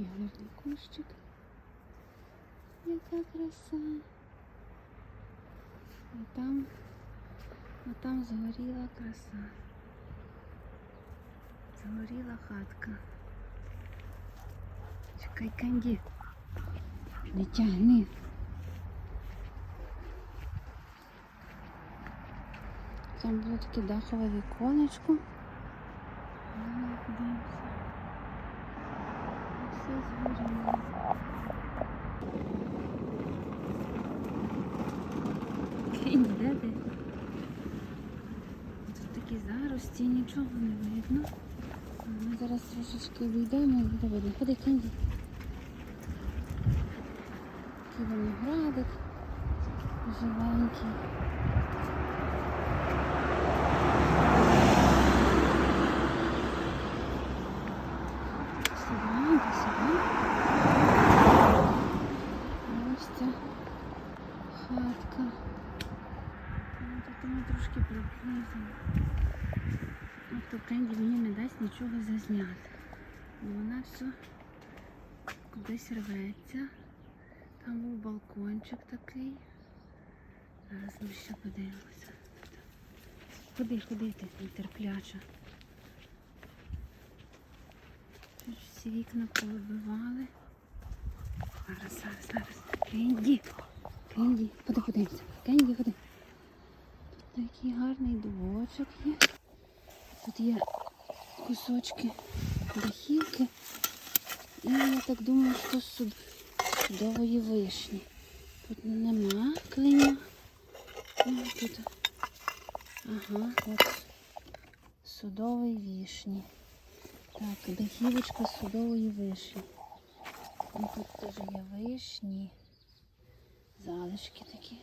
Який гарний кущик. Яка краса. А там, а там згоріла краса. Згоріла хатка. Чекай, Кенді. Не тягни. Там було таке дахове віконечко. Ну, подивимося. Все згоріло. Кінь, де ти? Тут такі зарості, нічого не видно. Ми зараз трошечки вийдемо і буде видно. Ходи, Кенді. Такий виноградик живенький. Хатка. Ну, Тут ми трошки приблизимо. Тобто Кенді мені не дасть нічого зазняти. Бо вона все кудись рветься. Там був балкончик такий. Зараз ми ще подивимося. Ходи, ходи ти, нетерпляча. Тут всі вікна повибивали. Зараз, зараз, зараз. Кенді. Кенді, ходи, подивимося. Кенді, ходи. Тут такий гарний дубочок є. Є кусочки дахівки. І я так думаю, що суд судової вишні. Тут нема клиня. Ну, тут. Ага, от судової вишні. Так, дахівочка судової вишні. Ну, тут теж є вишні. Залишки такі.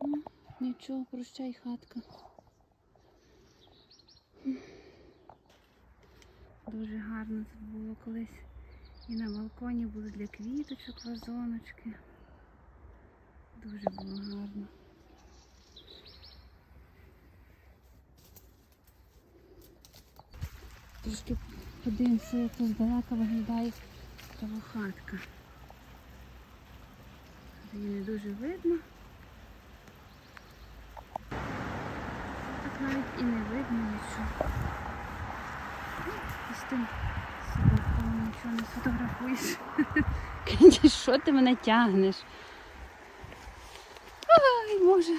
Ну, нічого, прощай, хатка. Дуже гарно тут було колись. І на балконі були для квіточок вазоночки. Дуже було гарно. Трошки подивимося, як тут здалека виглядає травохатка. Її не дуже видно. Так навіть і не видно нічого. І з тим собаком нічого не сфотографуєш. Що ти мене тягнеш? Ай, Боже.